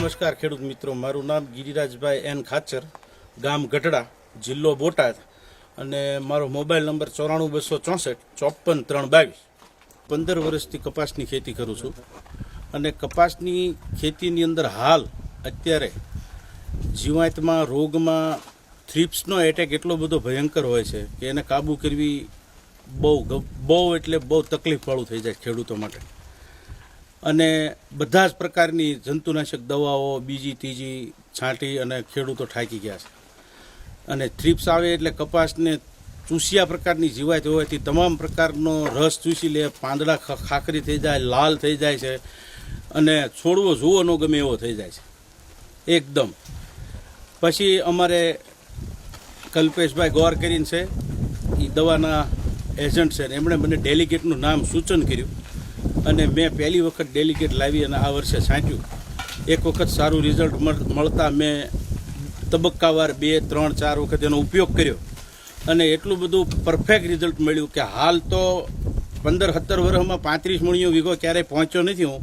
નમસ્કાર, ખેડૂત મિત્રો. મારું નામ ગિરિરાજભાઈ એન ખાચર, ગામ ગઢડા, જિલ્લો બોટાદ અને મારો મોબાઈલ નંબર ચોરાણું બસો ચોસઠ, ચોપન ત્રણ બાવીસ. પંદર વર્ષથી કપાસની ખેતી કરું છું અને કપાસની ખેતીની અંદર હાલ અત્યારે જીવાતમાં, રોગમાં, થ્રિપ્સનો એટેક એટલો બધો ભયંકર હોય છે કે એને કાબૂ કરવી બહુ બહુ એટલે બહુ તકલીફવાળું થઈ જાય ખેડૂતો માટે. અને બધા જ પ્રકારની જંતુનાશક દવાઓ, બીજી, ત્રીજી, છાંટી અને ખેડૂતો થાકી ગયા છે. અને થ્રીપ્સ આવે એટલે કપાસને ચૂસિયા પ્રકારની જીવાત હોવાથી તમામ પ્રકારનો રસ ચૂસી લે, પાંદડા ખાખરી થઈ જાય, લાલ થઈ જાય છે અને છોડવો જુઓ ન ગમે એવો થઈ જાય છે. એકદમ. પછી અમારે કલ્પેશભાઈ ગોર કરીને છે એ દવાના એજન્ટ છે એમણે મને ડેલિગેટનું નામ સૂચન કર્યું. અને મેં પહેલી વખત ડેલિગેટ લાવી અને આ વર્ષે છાંટ્યું. એક વખત સારું રિઝલ્ટ મળતા મેં તબક્કાવાર બે, ત્રણ, ચાર વખત એનો ઉપયોગ કર્યો. અને એટલું બધું પરફેક્ટ રિઝલ્ટ મળ્યું કે હાલ તો પંદર, સત્તર વર્ષમાં પાંત્રીસ મણીઓ વીઘો ક્યારેય પહોંચ્યો નથી હું.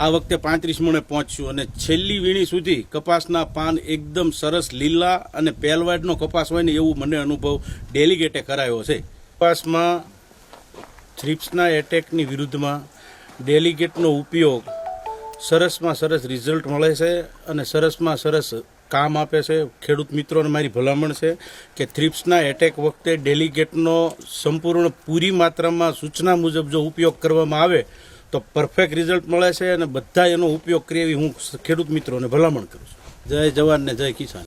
આ વખતે પાંત્રીસ મણે પહોંચ્યું અને છેલ્લી વીણી સુધી કપાસના પાન એકદમ સરસ લીલા અને પહેલવાડનો કપાસ હોય ને એવું મને અનુભવ ડેલિગેટે કરાયો છે. કપાસમાં થ્રિપ્સના એટેકની વિરુદ્ધમાં ડેલિગેટનો ઉપયોગ સરસમાં સરસ રિઝલ્ટ મળે છે અને સરસમાં સરસ કામ આપે છે. ખેડૂત મિત્રોને મારી ભલામણ છે કે થ્રિપ્સના એટેક વખતે ડેલિગેટનો સંપૂર્ણ પૂરી માત્રામાં સૂચના મુજબ જો ઉપયોગ કરવામાં આવે તો પરફેક્ટ રિઝલ્ટ મળે છે અને બધા એનો ઉપયોગ કરે એવી હું ખેડૂત મિત્રોને ભલામણ કરું છું. જય જવાન ને જય કિસાન.